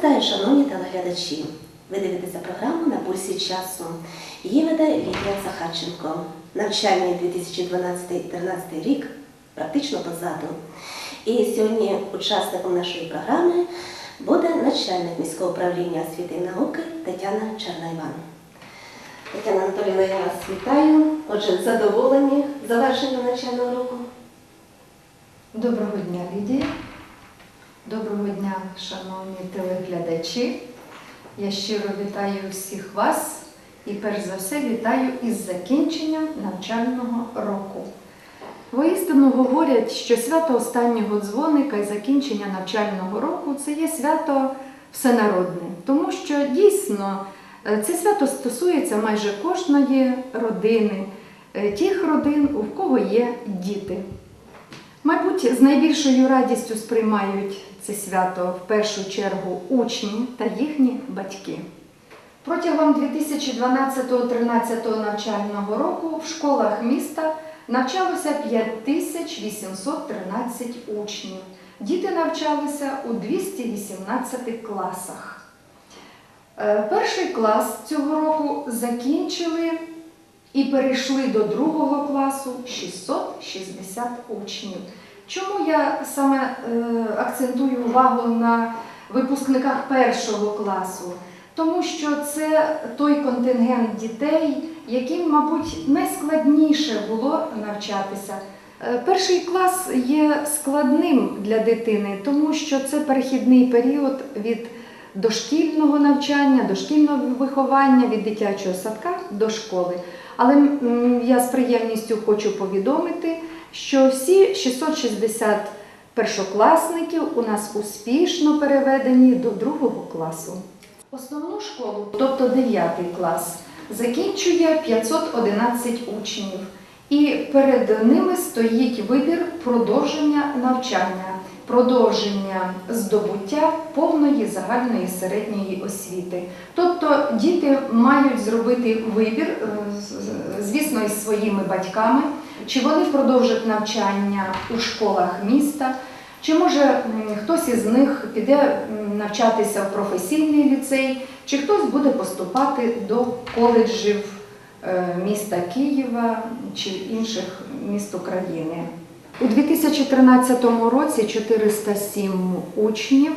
вітаю, шановні телеглядачі. Ви дивитеся програму на пульсі часу. Її веде Лідія Захарченко. Навчальний 2012-2013 рік практично позаду. І сьогодні учасником нашої програми буде начальник міського управління освіти і науки Тетяна Чернайван. Тетяна Анатолійовна, я вас вітаю. Отже, задоволені завершенням навчального року. Доброго дня, Лідія. Доброго дня, шановні телеглядачі. Я щиро вітаю всіх вас і перш за все вітаю із закінченням навчального року. Воістину говорять, що свято останнього дзвоника і закінчення навчального року це є свято всенародне, тому що дійсно е, це свято стосується майже кожної родини, е, тих родин, у кого є діти. Мабуть, з найбільшою радістю сприймають це свято в першу чергу учні та їхні батьки. Протягом 2012-13 навчального року в школах міста навчалося 5813 учнів. Діти навчалися у 218 класах. Е, Перший клас цього року закінчили і перейшли до другого класу 660 учнів. Чому я саме е, акцентую увагу на випускниках першого класу? Тому що це той контингент дітей, яким, мабуть, найскладніше було навчатися. Е, Перший клас є складним для дитини, тому що це перехідний період від дошкільного навчання, дошкільного виховання, від дитячого садка до школи. Але я з приємністю хочу повідомити, що всі 660 першокласників у нас успішно переведені до другого класу. Основну школу, тобто 9 клас, закінчує 511 учнів, і перед ними стоїть вибір продовження навчання, продовження здобуття повної загальної середньої освіти. Тобто діти мають зробити вибір, е, звісно, із своїми батьками, чи вони продовжать навчання у школах міста. Чи може хтось із них піде навчатися в професійний ліцей, чи хтось буде поступати до коледжів е, міста Києва чи інших міст України? У 2013 році 407 учнів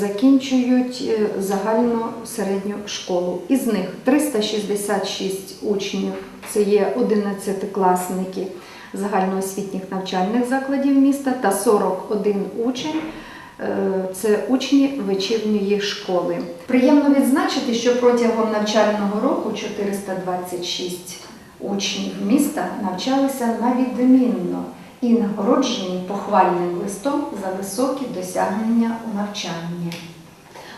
закінчують е, загальну середню школу. Із них 366 учнів це є 11-класники загальноосвітніх навчальних закладів міста та 41 учень. е, Це учні вечірньої школи. Приємно відзначити, що протягом навчального року 426 учнів міста навчалися на відмінно і нагороджені похвальним листом за високі досягнення у навчанні.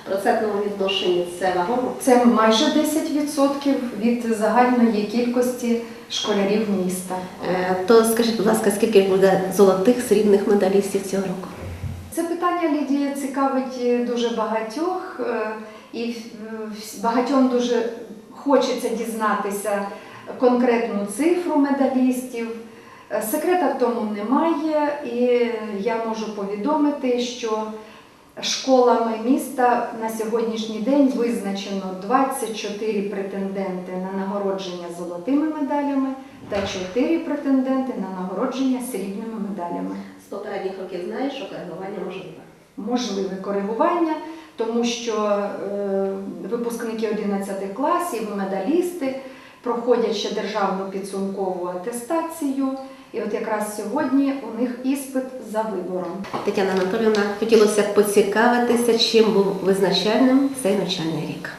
Процентному відношенні це вагомо. Це майже 10% від загальної кількості школярів міста. Е, То скажіть, будь ласка, скільки буде золотих срібних медалістів цього року? Це питання Лідія цікавить е, дуже багатьох, е, і багатьом дуже хочеться дізнатися конкретну цифру медалістів. Е, Секрета в тому немає, і я можу повідомити, що школами міста на сьогоднішній день визначено 24 претенденти на нагородження золотими медалями та 4 претенденти на нагородження срібними медалями. З попередніх років знаєш, що коригування можливе. можливе коригування, тому що е, випускники 11 класів, медалісти проходять ще державну підсумкову атестацію. І от якраз сьогодні у них іспит за вибором. Тетяна Анатолійовна, хотілося б поцікавитися, чим був визначальним цей навчальний рік.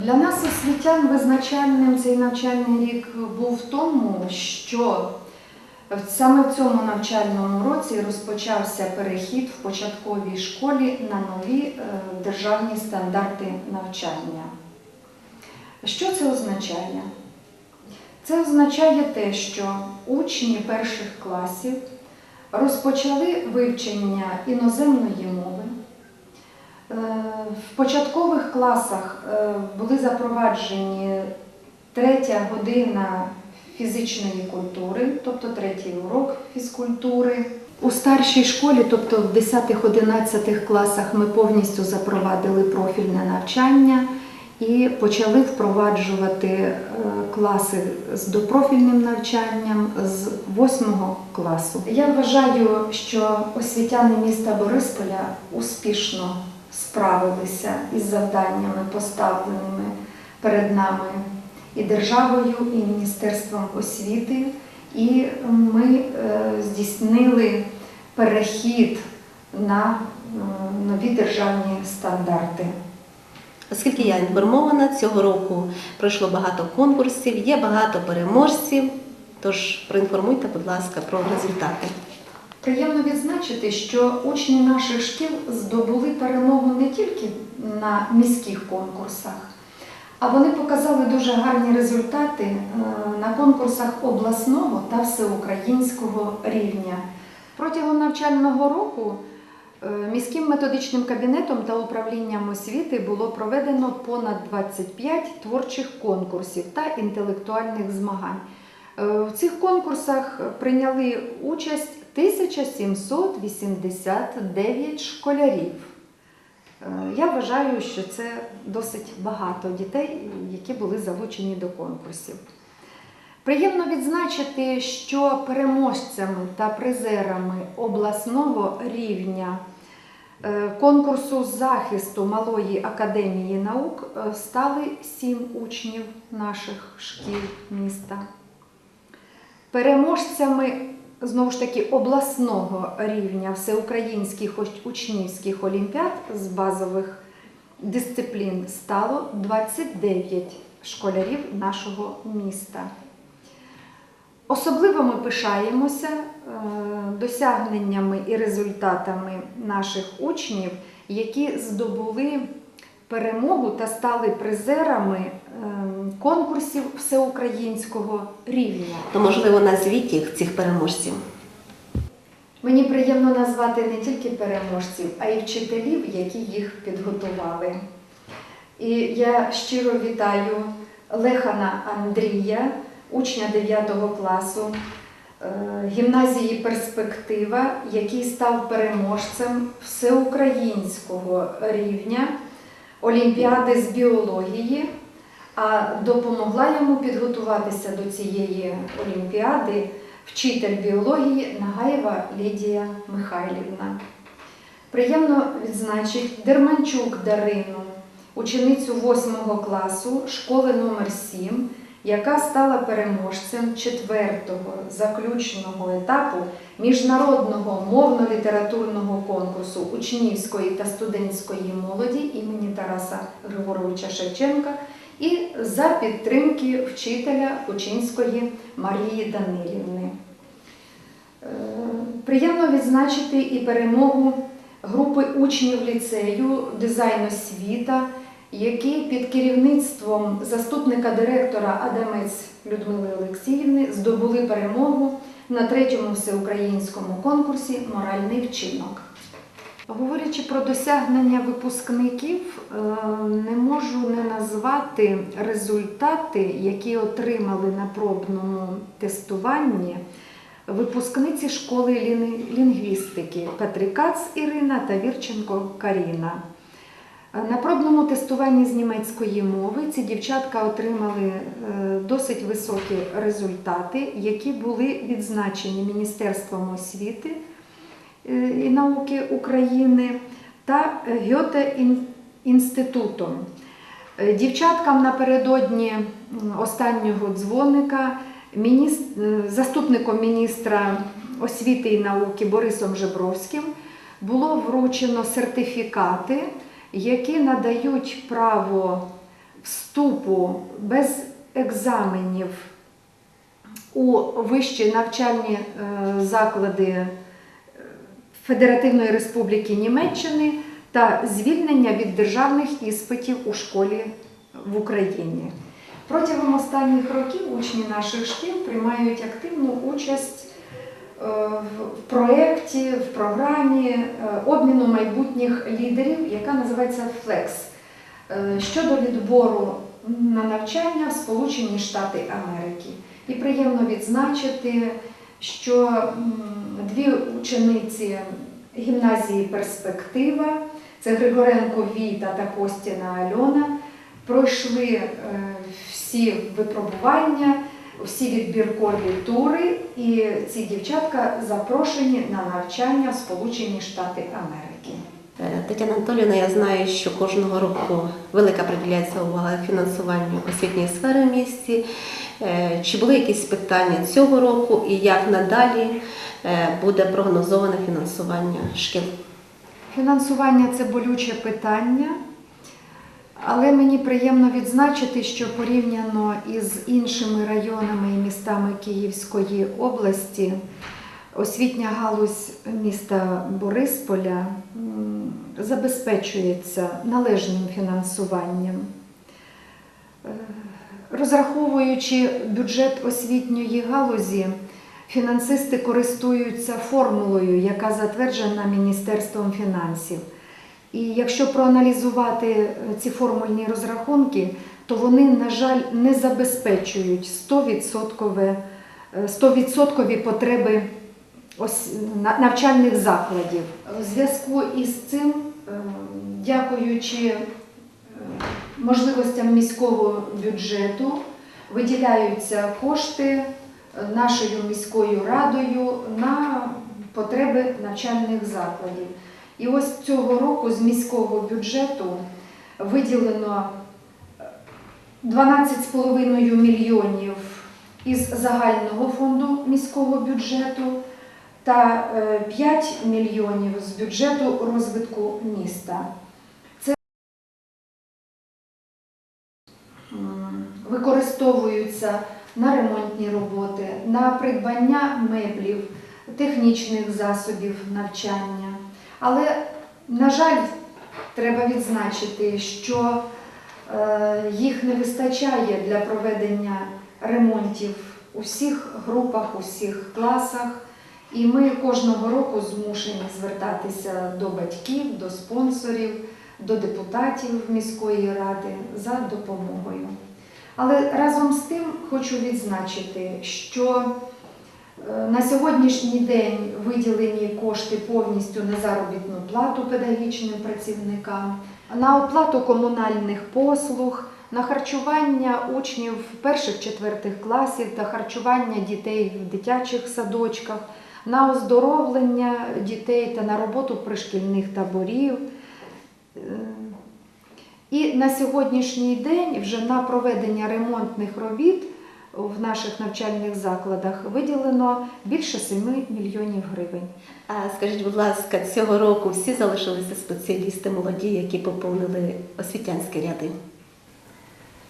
Для нас, освітян, визначальним цей навчальний рік був в тому, що саме в цьому навчальному році розпочався перехід в початковій школі на нові е, державні стандарти навчання. Що це означає? Це означає те, що учні перших класів розпочали вивчення іноземної мови. Е, В початкових класах е, були запроваджені третя година фізичної культури, тобто третій урок фізкультури. У старшій школі, тобто в 10-11 класах, ми повністю запровадили профільне навчання і почали впроваджувати е, класи з допрофільним навчанням з 8 класу. Я вважаю, що освітяни міста Борисполя успішно справилися із завданнями, поставленими перед нами і державою, і Міністерством освіти. І ми е, здійснили перехід на е, нові державні стандарти. Оскільки я інформована, цього року пройшло багато конкурсів, є багато переможців. Тож проінформуйте, будь ласка, про результати. Приємно відзначити, що учні наших шкіл здобули перемогу не тільки на міських конкурсах, а вони показали дуже гарні результати е, на конкурсах обласного та всеукраїнського рівня. Протягом навчального року міським методичним кабінетом та управлінням освіти було проведено понад 25 творчих конкурсів та інтелектуальних змагань. Е, В цих конкурсах прийняли участь 1789 школярів. Е, Я вважаю, що це досить багато дітей, які були залучені до конкурсів. Приємно відзначити, що переможцями та призерами обласного рівня е, конкурсу захисту Малої академії наук е, стали сім учнів наших шкіл міста. Переможцями знову ж таки обласного рівня всеукраїнських уч- учнівських олімпіад з базових дисциплін стало 29 школярів нашого міста. Особливо ми пишаємося е, досягненнями і результатами наших учнів, які здобули перемогу та стали призерами е, конкурсів всеукраїнського рівня. То, можливо, назвіть їх цих переможців. Мені приємно назвати не тільки переможців, а й вчителів, які їх підготували. І я щиро вітаю Лехана Андрія, учня 9 класу е, гімназії Перспектива, який став переможцем всеукраїнського рівня Олімпіади з біології, а допомогла йому підготуватися до цієї олімпіади вчитель біології Нагаєва Лідія Михайлівна. Приємно відзначити Дерманчук Дарину, ученицю 8 класу школи номер 7 яка стала переможцем 4-го заключного етапу міжнародного мовно-літературного конкурсу учнівської та студентської молоді імені Тараса Григоровича Шевченка і за підтримки вчителя Кучинської Марії Данилівни. Е, Приємно відзначити і перемогу групи учнів ліцею дизайн освіта, які під керівництвом заступника директора Адамець Людмили Олексіївни здобули перемогу на третьому всеукраїнському конкурсі Моральний вчинок. Говорячи про досягнення випускників, е, не можу не назвати результати, які отримали на пробному тестуванні випускниці школи лінгвістики Петрикац Ірина та Вірченко Каріна. На пробному тестуванні з німецької мови ці дівчатка отримали е, досить високі результати, які були відзначені Міністерством освіти е, і науки України та Гьоте інститутом. Е, Дівчаткам напередодні останнього дзвоника е, заступником міністра освіти і науки Борисом Жебровським було вручено сертифікати, які надають право вступу без екзаменів у вищі навчальні е, заклади е, Федеративної Республіки Німеччини та звільнення від державних іспитів у школі в Україні. Протягом останніх років учні наших шкіл приймають активну участь в в проєкті, в програмі е, обміну майбутніх лідерів, яка називається FLEX, е, щодо відбору на навчання в Сполучені Штати Америки. І приємно відзначити, що дві учениці гімназії Перспектива, це Григоренко Віта та Костіна Альона, пройшли е, всі випробування, всі відбіркові тури, і ці дівчатка запрошені на навчання в Сполучені Штати Америки. Е, Тетяна Анатоліївна, я знаю, що кожного року велика приділяється увага фінансуванню освітньої сфери в місті. Е, Чи були якісь питання цього року і як надалі е, буде прогнозоване фінансування шкіл? Фінансування це болюче питання, але мені приємно відзначити, що порівняно із іншими районами і містами Київської області, освітня галузь міста Борисполя забезпечується належним фінансуванням. Е, Розраховуючи бюджет освітньої галузі, фінансисти користуються формулою, яка затверджена Міністерством фінансів. І якщо проаналізувати е, ці формульні розрахунки, то вони, на жаль, не забезпечують 100%, е, 100% потреби навчальних закладів. У зв'язку із цим, е, дякуючи можливостям міського бюджету, виділяються кошти нашою міською радою на потреби навчальних закладів. І ось цього року з міського бюджету виділено 12,5 мільйонів із загального фонду міського бюджету та е, 5 мільйонів з бюджету розвитку міста. Це використовуються на ремонтні роботи, на придбання меблів, технічних засобів навчання. Але, на жаль, треба відзначити, що е, їх не вистачає для проведення ремонтів у всіх групах, у всіх класах. І ми кожного року змушені звертатися до батьків, до спонсорів, до депутатів міської ради за допомогою. Але разом з тим хочу відзначити, що на сьогоднішній день виділені кошти повністю на заробітну плату педагогічним працівникам, на оплату комунальних послуг, на харчування учнів перших-четвертих класів та харчування дітей в дитячих садочках, на оздоровлення дітей та на роботу пришкільних таборів. Е, І на сьогоднішній день вже на проведення ремонтних робіт в наших навчальних закладах виділено більше 7 мільйонів гривень. А скажіть, будь ласка, цього року всі залишилися спеціалісти молоді, які поповнили освітянські ряди?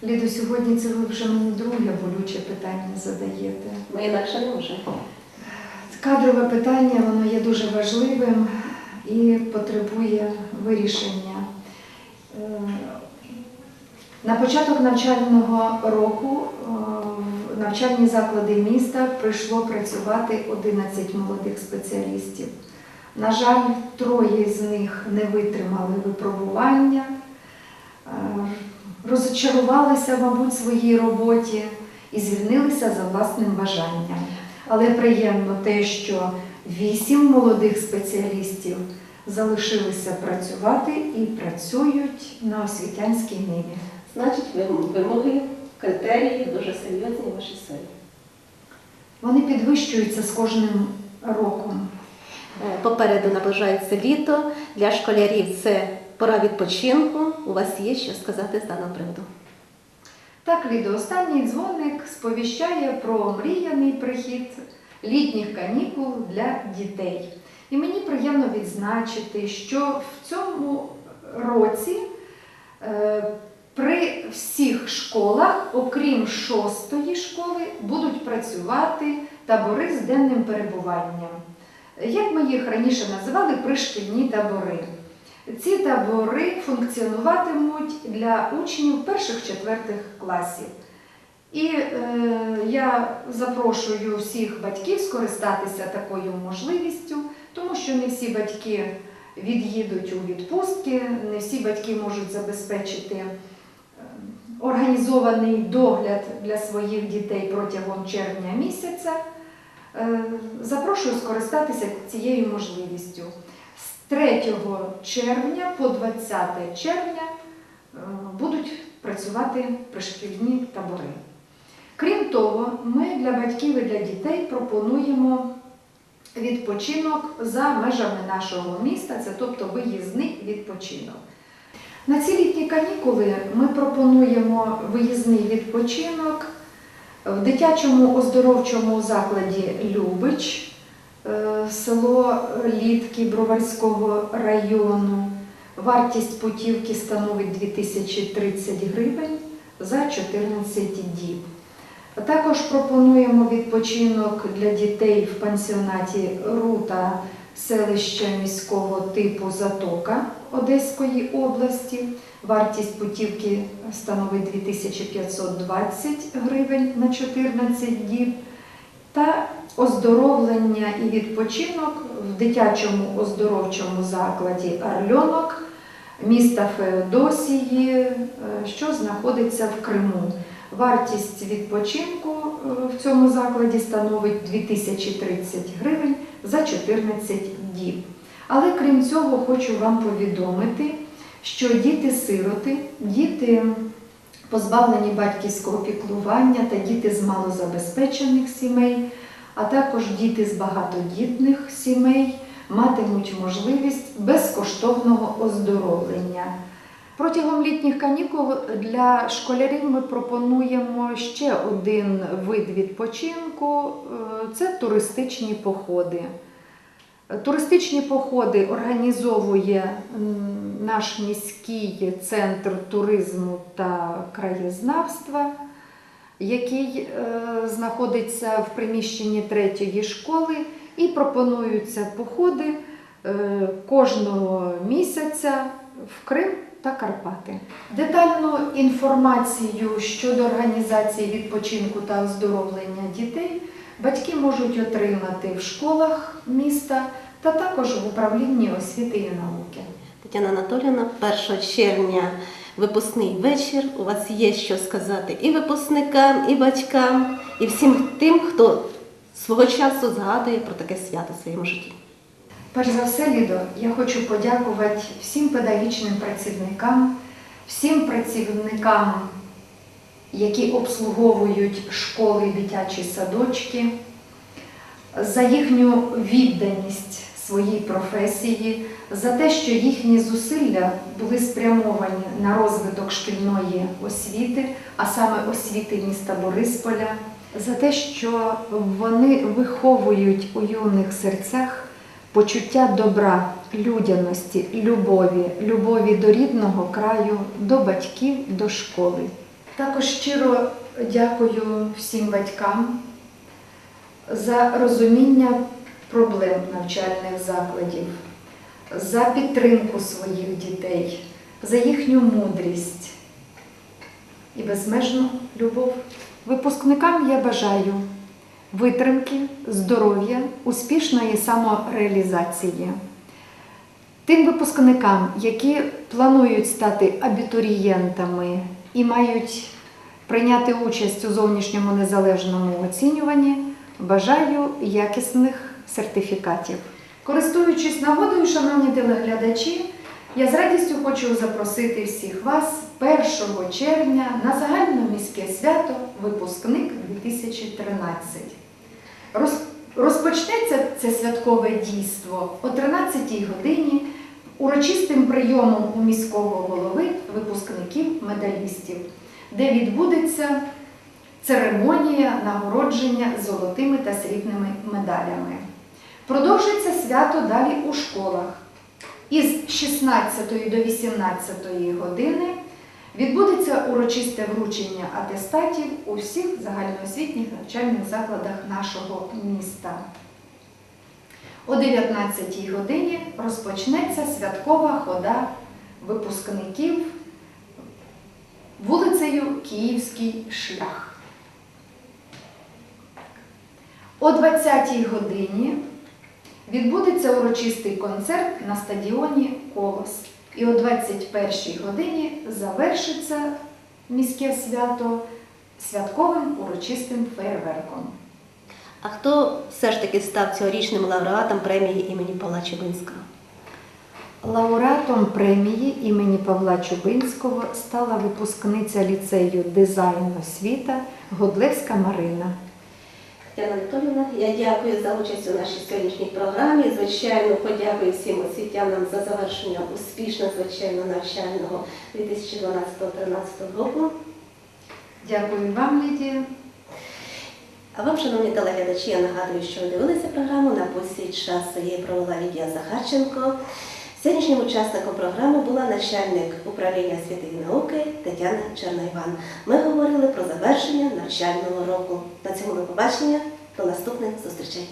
Лідо, сьогодні це ви вже мені друге болюче питання задаєте. Ми інакше не можемо. Кадрове питання воно є дуже важливим і потребує вирішення. Е, На початок навчального року е, навчальні заклади міста прийшло працювати 11 молодих спеціалістів. На жаль, троє з них не витримали випробування, е, розчарувалися, мабуть, своїй роботі і звільнилися за власним бажанням. Але приємно те, що вісім молодих спеціалістів залишилися працювати і працюють на освітянській ниві. Значить, вим- вимоги, критерії дуже серйозні в вашій сфері. Вони підвищуються з кожним роком. Е, Попереду наближається літо. Для школярів це пора відпочинку. У вас є що сказати з даного приводу? Так, Лідо, останній дзвоник сповіщає про мріяний прихід літніх канікул для дітей. І мені приємно відзначити, що в цьому році е, при всіх школах, окрім шостої школи, будуть працювати табори з денним перебуванням. Як ми їх раніше називали пришкільні табори. Ці табори функціонуватимуть для учнів перших-четвертих класів. І е, я запрошую всіх батьків скористатися такою можливістю, тому що не всі батьки від'їдуть у відпустки, не всі батьки можуть забезпечити е, організований догляд для своїх дітей протягом червня місяця. Е, Запрошую скористатися цією можливістю. З 3 червня по 20 червня е, будуть працювати пришкільні табори. Крім того, ми для батьків і для дітей пропонуємо відпочинок за межами нашого міста, це тобто виїзний відпочинок. На ці літні канікули ми пропонуємо виїзний відпочинок в дитячому оздоровчому закладі Любич, е, село Літки Броварського району. Вартість путівки становить 2030 гривень за 14 діб. Також пропонуємо відпочинок для дітей в пансіонаті Рута селища міського типу Затока Одеської області. Вартість путівки становить 2520 гривень на 14 діб. Та оздоровлення і відпочинок в дитячому оздоровчому закладі Арльонок міста Феодосії, е, що знаходиться в Криму. Вартість відпочинку е, в цьому закладі становить 2030 гривень за 14 діб. Але крім цього, хочу вам повідомити, що діти-сироти, діти позбавлені батьківського піклування та діти з малозабезпечених сімей, а також діти з багатодітних сімей матимуть можливість безкоштовного оздоровлення. Протягом літніх канікул для школярів ми пропонуємо ще один вид відпочинку е, це туристичні походи. Туристичні походи організовує наш міський центр туризму та краєзнавства, який е, знаходиться в приміщенні третьої школи, і пропонуються походи е, кожного місяця в Крим та Карпати. Детальну інформацію щодо організації відпочинку та оздоровлення дітей батьки можуть отримати в школах міста та також в управлінні освіти і науки. Тетяна Анатоліївна, 1 червня випускний вечір. У вас є що сказати і випускникам, і батькам, і всім тим, хто свого часу згадує про таке свято в своєму житті. Перш за все, Лідо, я хочу подякувати всім педагогічним працівникам, всім працівникам, які обслуговують школи і дитячі садочки, за їхню відданість своїй професії, за те, що їхні зусилля були спрямовані на розвиток шкільної освіти, а саме освіти міста Борисполя, за те, що вони виховують у юних серцях почуття добра, людяності, любові, любові до рідного краю, до батьків, до школи. Також щиро дякую всім батькам за розуміння проблем навчальних закладів, за підтримку своїх дітей, за їхню мудрість і безмежну любов. Випускникам я бажаю витримки, здоров'я, успішної самореалізації. Тим випускникам, які планують стати абітурієнтами і мають прийняти участь у зовнішньому незалежному оцінюванні, бажаю якісних сертифікатів. Користуючись нагодою, шановні телеглядачі, я з радістю хочу запросити всіх вас 1 червня на загальноміське свято Випускник 2013. Розпочнеться це святкове дійство о 13-й годині урочистим прийомом у міського голови випускників-медалістів, де відбудеться церемонія нагородження золотими та срібними медалями. Продовжиться свято далі у школах. Із 16 до 18 години відбудеться урочисте вручення атестатів у всіх загальноосвітніх навчальних закладах нашого міста. О 19 годині розпочнеться святкова хода випускників вулицею Київський шлях. О 20 годині відбудеться урочистий концерт на стадіоні Колос. І о 21 годині завершиться міське свято святковим урочистим фейерверком. А хто все ж таки став цьогорічним лауреатом премії імені Павла Чубинського? Лауреатом премії імені Павла Чубинського стала випускниця ліцею дизайн освіта Годлевська Марина. Тетяна Анатолівна, я дякую за участь у нашій сьогоднішній програмі. Звичайно, подякую всім освітянам за завершення успішно, звичайно, навчального 2012-2013 року. Дякую вам, Лідія. А вам, шановні телеглядачі, я нагадую, що ви дивилися програму на пульсі часу. Її провела Лідія Захарченко. Сьогоднішнім учасником програми була начальник управління освіти і науки Тетяна Чернайван. Ми говорили про завершення навчального року. На цьому до побачення. До наступних зустрічей.